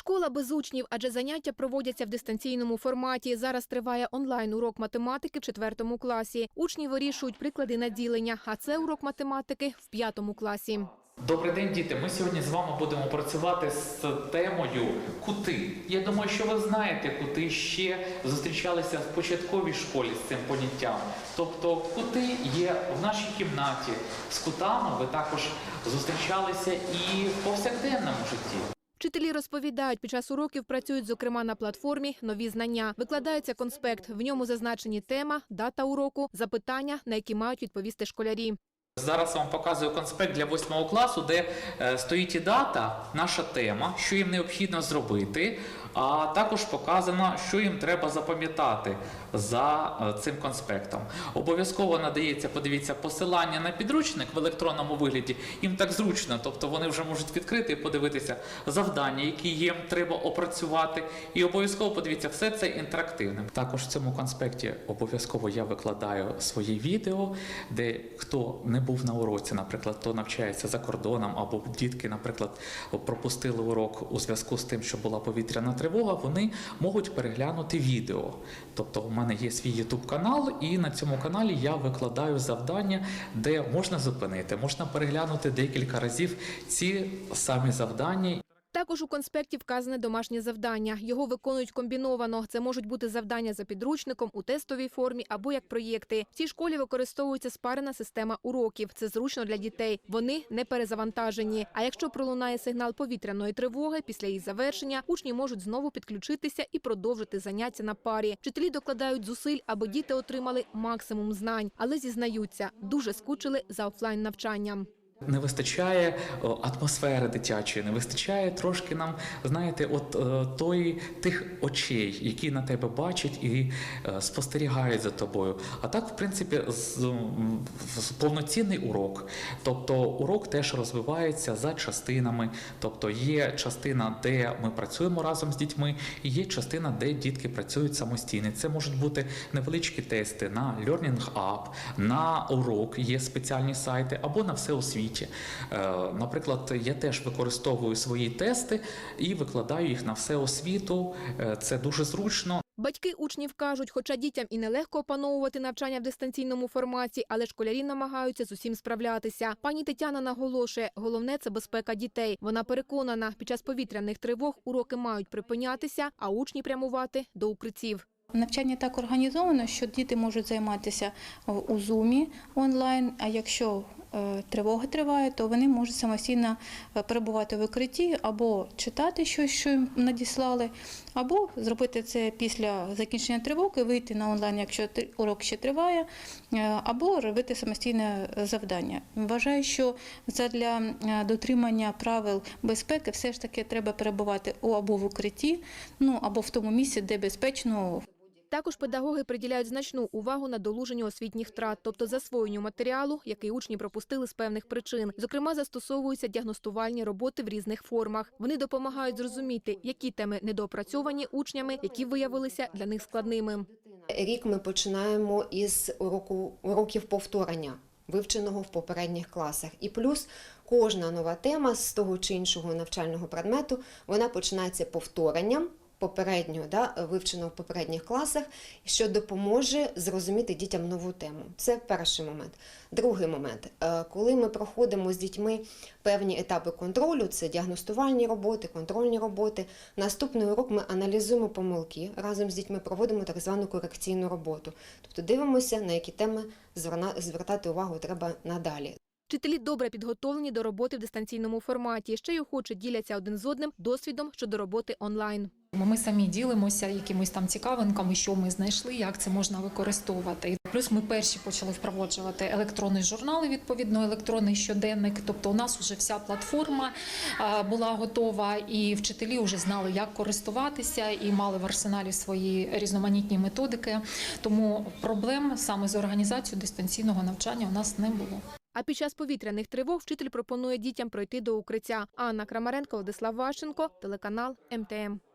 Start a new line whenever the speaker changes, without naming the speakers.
Школа без учнів, адже заняття проводяться в дистанційному форматі. Зараз триває онлайн-урок математики в четвертому класі. Учні вирішують приклади наділення, а це урок математики в п'ятому класі.
Добрий день, діти. Ми сьогодні з вами будемо працювати з темою кути. Я думаю, що ви знаєте, кути ще зустрічалися в початковій школі з цим поняттям. Тобто, кути є в нашій кімнаті. З кутами ви також зустрічалися і в повсякденному житті.
Вчителі розповідають, під час уроків працюють, зокрема, на платформі нові знання. Викладається конспект. В ньому зазначені тема, дата уроку, запитання, на які мають відповісти школярі.
Зараз вам показую конспект для 8 класу, де е, стоїть і дата, наша тема, що їм необхідно зробити, а також показано, що їм треба запам'ятати за е, цим конспектом. Обов'язково надається, подивіться, посилання на підручник в електронному вигляді. Їм так зручно, тобто вони вже можуть відкрити і подивитися завдання, які їм треба опрацювати. І обов'язково подивіться, все це інтерактивне. Також в цьому конспекті обов'язково я викладаю свої відео, де хто не був на уроці, наприклад, хто навчається за кордоном, або дітки, наприклад, пропустили урок у зв'язку з тим, що була повітряна тривога, вони можуть переглянути відео. Тобто, у мене є свій YouTube канал, і на цьому каналі я викладаю завдання, де можна зупинити, можна переглянути декілька разів ці самі завдання.
Також у конспекті вказане домашнє завдання. Його виконують комбіновано. Це можуть бути завдання за підручником у тестовій формі або як проєкти. В цій школі використовується спарена система уроків. Це зручно для дітей. Вони не перезавантажені. А якщо пролунає сигнал повітряної тривоги, після її завершення учні можуть знову підключитися і продовжити заняття на парі. Вчителі докладають зусиль, аби діти отримали максимум знань, але зізнаються, дуже скучили за офлайн навчанням.
Не вистачає атмосфери дитячої, не вистачає трошки нам, знаєте, от е, тої тих очей, які на тебе бачать і е, спостерігають за тобою. А так, в принципі, повноцінний урок. Тобто урок теж розвивається за частинами. Тобто є частина, де ми працюємо разом з дітьми, і є частина, де дітки працюють самостійно. Це можуть бути невеличкі тести на Learning App, на урок, є спеціальні сайти або на всеосвіті. Е, Наприклад, я теж використовую свої тести і викладаю їх на всеосвіту. Е, Це дуже зручно.
Батьки учнів кажуть, хоча дітям і нелегко опановувати навчання в дистанційному форматі, але школярі намагаються з усім справлятися. Пані Тетяна наголошує, головне це безпека дітей. Вона переконана, під час повітряних тривог уроки мають припинятися, а учні прямувати до укриттів.
Навчання так організовано, що діти можуть займатися у зумі онлайн. А якщо е, тривога триває, то вони можуть самостійно е, перебувати в укритті або читати щось, що їм надіслали, або зробити це після закінчення тривоги, вийти на онлайн, якщо урок ще триває, е, або робити самостійне завдання. Вважаю, що для е, дотримання правил безпеки все ж таки треба перебувати або в укритті, ну або в тому місці, де безпечно
Також педагоги приділяють значну увагу надолуженню освітніх втрат, тобто засвоєнню матеріалу, який учні пропустили з певних причин. Зокрема, застосовуються діагностувальні роботи в різних формах. Вони допомагають зрозуміти, які теми недоопрацьовані учнями, які виявилися для них складними.
Рік ми починаємо із уроку, уроків повторення, вивченого в попередніх класах. І плюс кожна нова тема з того чи іншого навчального предмету вона починається повторенням. Попереднього да, вивченого в попередніх класах, що допоможе зрозуміти дітям нову тему. Це перший момент. Другий момент, Е, коли ми проходимо з дітьми певні етапи контролю, це діагностувальні роботи, контрольні роботи. Наступний урок ми аналізуємо помилки разом з дітьми, проводимо так звану корекційну роботу. Тобто дивимося, на які теми звертати увагу треба надалі.
Вчителі добре підготовлені до роботи в дистанційному форматі. Ще й охоче діляться один з одним досвідом щодо роботи онлайн.
Ми самі ділимося якимись там цікавинками, що ми знайшли, як це можна використовувати. Плюс ми перші почали впроваджувати електронні журнали, відповідно, електронний щоденник. Тобто, у нас вже вся платформа була готова, і вчителі вже знали, як користуватися, і мали в арсеналі свої різноманітні методики. Тому проблем саме з організацією дистанційного навчання у нас не було.
А під час повітряних тривог вчитель пропонує дітям пройти до укриття. Анна Крамаренко, Владислав Ващенко, телеканал МТМ.